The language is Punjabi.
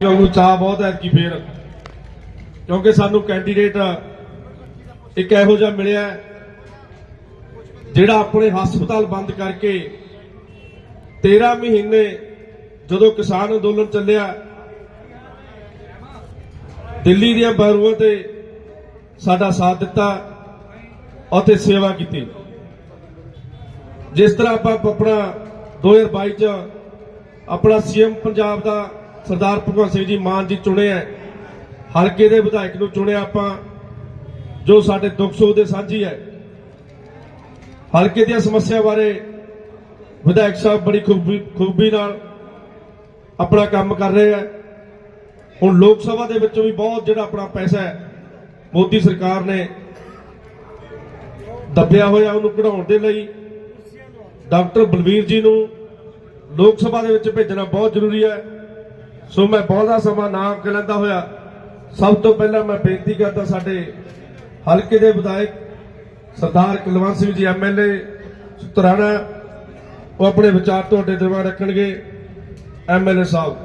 ਕਿਉਂਕਿ ਚਾਹ ਬਹੁਤ ਹੈ ਕਿ ਫੇਰ, ਕਿਉਂਕਿ ਸਾਨੂੰ ਕੈਂਡੀਡੇਟ ਇੱਕ ਇਹੋ ਜਿਹਾ ਮਿਲਿਆ ਜਿਹੜਾ ਆਪਣੇ ਹਸਪਤਾਲ ਬੰਦ ਕਰਕੇ 13 ਮਹੀਨੇ ਜਦੋਂ ਕਿਸਾਨ ਅੰਦੋਲਨ ਚੱਲਿਆ, ਦਿੱਲੀ ਦੀਆਂ ਬਾਰੂਆਂ ਤੇ ਸਾਡਾ ਸਾਥ ਦਿੱਤਾ ਅਤੇ ਸੇਵਾ ਕੀਤੀ। ਜਿਸ ਤਰ੍ਹਾਂ ਆਪਾਂ ਆਪਣਾ 2022 ਚ ਆਪਣਾ ਸੀਐਮ ਪੰਜਾਬ ਦਾ ਸਰਦਾਰ ਭਗਵੰਤ ਸਿੰਘ ਜੀ ਮਾਨ ਜੀ ਚੁਣੇ ਹੈ ਹਲਕੇ ਦੇ ਵਿਧਾਇਕ ਨੂੰ ਚੁਣਿਆ ਆਪਾਂ, ਜੋ ਸਾਡੇ ਦੁੱਖ ਸੁੱਖ ਦੇ ਸਾਂਝੀ ਹੈ ਹਲਕੇ ਦੀਆਂ ਸਮੱਸਿਆ ਬਾਰੇ ਵਿਧਾਇਕ ਸਾਹਿਬ ਬੜੀ ਖੂਬੀ ਖੂਬੀ ਨਾਲ ਆਪਣਾ ਕੰਮ ਕਰ ਰਹੇ ਹੈ ਹੁਣ ਲੋਕ ਸਭਾ ਦੇ ਵਿੱਚੋਂ ਵੀ ਬਹੁਤ ਜਿਹੜਾ ਆਪਣਾ ਪੈਸਾ ਹੈ ਮੋਦੀ ਸਰਕਾਰ ਨੇ ਦੱਬਿਆ ਹੋਇਆ ਉਹਨੂੰ ਕਢਾਉਣ ਦੇ ਲਈ। ਡਾਕਟਰ ਬਲਵੀਰ ਜੀ ਨੂੰ ਲੋਕ ਸਭਾ ਦੇ ਵਿੱਚ ਭੇਜਣਾ ਬਹੁਤ ਜ਼ਰੂਰੀ ਹੈ ਸੋ ਮੈਂ ਬਹੁਤਾ ਸਮਾਂ ਨਾ ਲੈਂਦਾ ਹੋਇਆ, ਸਭ ਤੋਂ ਪਹਿਲਾਂ ਮੈਂ ਬੇਨਤੀ ਕਰਦਾ ਸਾਡੇ ਹਲਕੇ ਦੇ ਵਿਧਾਇਕ ਸਰਦਾਰ ਕੁਲਵੰਤ ਸਿੰਘ ਜੀ ਐਮਐਲਏ ਸੁਤਰਾਣਾ, ਉਹ ਆਪਣੇ ਵਿਚਾਰ ਤੁਹਾਡੇ ਦਰਬਾਰ ਰੱਖਣਗੇ ਐਮਐਲਏ ਸਾਹਿਬ।